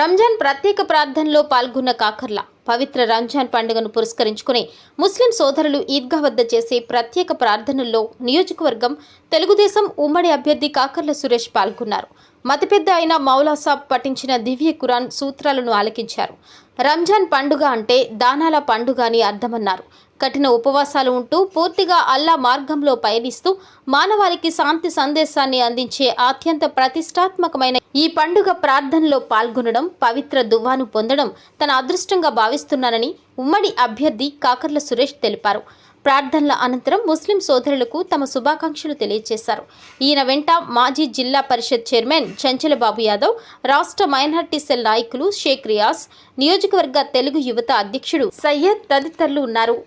రంజాన్ ప్రత్యేక ప్రార్థనలో పాల్గొన్న కాకర్లా పవిత్ర రంజాన్ పండుగను పురస్కరించుకుని ముస్లిం సోదరులు ఈద్గా వద్ద చేసే ప్రత్యేక ప్రార్థనల్లో నియోజకవర్గం తెలుగుదేశం ఉమ్మడి అభ్యర్థి కాకర్ల సురేష్ పాల్గొన్నారు. మతిపెద్ద అయిన మౌలాసాబ్ పఠించిన దివ్య కురాన్ సూత్రాలను ఆలకించారు. రంజాన్ పండుగ అంటే దానాల పండుగ అని అర్థమన్నారు. కఠిన ఉపవాసాలు ఉంటూ పూర్తిగా అల్లా మార్గంలో పయనిస్తూ మానవాళికి శాంతి సందేశాన్ని అందించే అత్యంత ప్రతిష్టాత్మకమైన ఈ పండుగ ప్రార్థనలో పాల్గొనడం పవిత్ర దువ్వాను పొందడం తన అదృష్టంగా భావిస్తున్నానని ఉమ్మడి అభ్యర్థి కాకర్ల సురేష్ తెలిపారు. ప్రార్థనల అనంతరం ముస్లిం సోదరులకు తమ శుభాకాంక్షలు తెలియజేశారు. ఈయన వెంట మాజీ జిల్లా పరిషత్ చైర్మన్ చంచలబాబు యాదవ్ రాష్ట్ర మైనార్టీ సెల్ నాయకులు షేక్ రియాజ్ నియోజకవర్గ తెలుగు యువత అధ్యక్షుడు సయ్యద్ తదితరులు ఉన్నారు.